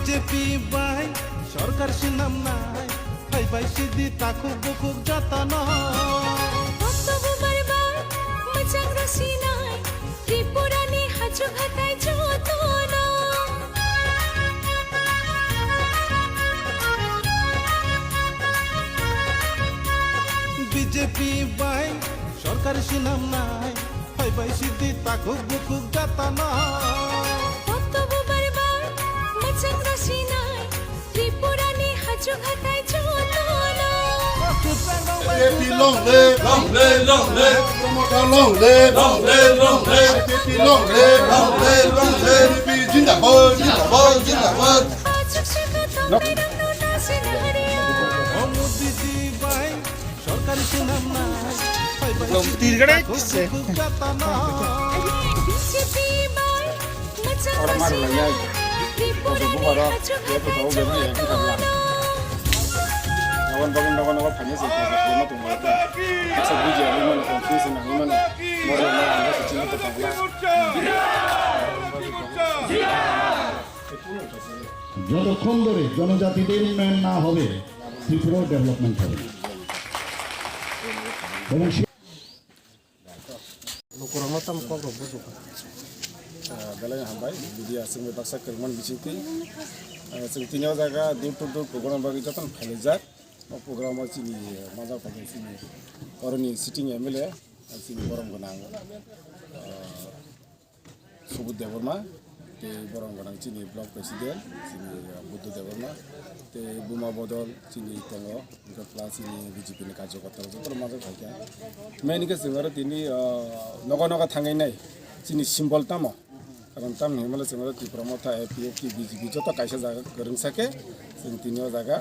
BJP by সরকার সুনাম নাই। ভাই ভাই সিদ্ধি তাকুক বুকুক ত্রিপুরানি হাজু যতনা। বিজেপি বাই সরকার সুনাম নাই। ভাই ভাই সিদ্ধি তাকুক বুকুক হাজু ঘাটায় যতনা APP long live, Long live, long live, promoter long live, long live, long live, APP long live, long live, long live. APP জিন্দাবাদ জিন্দাবাদ জিন্দাবাদ আজক শেখা তোমায় রংনো নাসে নাহারিয়া মোদিজি বাই সরকার সুনাম নাই ভাই ভাই সিদ্ধি তীরগাড়ায় তাকুক দিচ্ছে। বুকুক যতন বিজেপি বাই মচাং রসিনায় ত্রিপুরানি হাজু ঘাটায় যতনা nawan bagin nawan nawan phanye se ko ko ma tung ba sa bu je ni man confusion ni man mo ro ma anga se chini যতক্ষণ ধরে জনজাতিদের উন্নয়ন না হবে ত্রিপুরাও ডেভেলপমেন্ট হবে। এবং bidia sing me baksa kerman bichiti sing tinyo jaga dur tur dur program bagi jotan phale jak program चिनी मजा पछि चिनी अरूनी सिटिङ एमएलए चिनी गरम गणाङ सुबु देवर्मा त्यही वरम गनाङ नि ब्लक प्रेसिडेन्ट चिनी बुद्ध देववर्मा त्यही बुमा बदल चिनी तल चिनी बिजेपी कार्य जो मजा भइत्या मेन के तिनी नगा नगा ठाइने चिनी सिम्बल तामा रमताम निर्मल सिमर त्रिपुरा था ए पी एफ की बीच बीच तो कैसे जगह कर सके तीनों जगह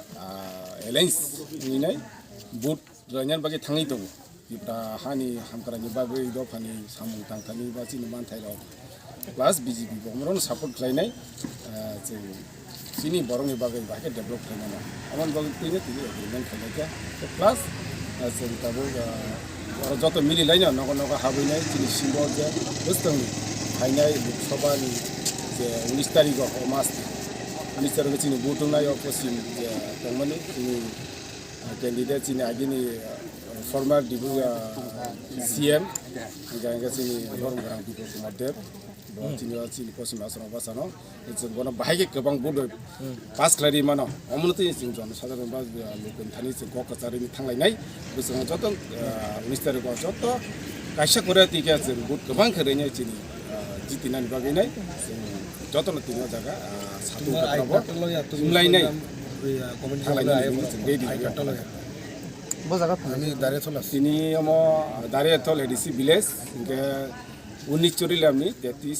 एलायंस नहीं बुट रंजन बगे थांगी दो त्रिपुरा हानि हामकरानी बाबे दफानी सामू दांखानी बा चीनी मानथाइलाव प्लस बीजेपी बमरन सापोर्ट खालामनाय जों चीनी बरंनि बागै बाहाय डेभेलप खालामना अमन बागै फैनो तिनि एग्रिमेन्ट खालामनायखा प्लास जों दाबो যত মিলিলাই না নগর নগর হাবৈনাই তিনি সিংহ যে বুঝতাম लोकसभानि जे उनिस तारिखआव मास उनिस तारिखआव चिनि बुथुमनाय पश्चिम जे दंमोन जोंनि क्यान्डिडेट चिनि आगिनि फर्मार डिब्रुगड़ सिएम गायगा चिनि धर्म गोनां बिपल कुमार देब चिनिया चिनि पश्चिम आसामाव बासानो जों गनो बाहायगे गोबां बड पास खालारि मानो अमनति जों जन साधारन बा लोकन थानि जों ककाचारिनि थांलायनाय बोसोराव जत उनिस तारिखआव जत कायसा करे तिके जों बुट गोबां खोरैनो चिनि जितिनानी बगै नै जतन तिन जग्गा सातौँ तिमीलाई नै তিনি আমার দাঁড়িয়েথল এডিসি ভিলেজ ইনকে উনিশ চুরিলে আমি তেত্রিশ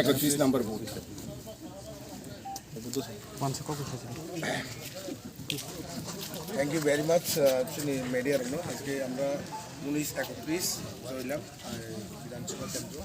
একত্রিশ নম্বর booth thank you very much actually মিডিয়ার আজকে আমরা উনিশ একত্রিশ রইলাম বিধানসভা কেন্দ্র।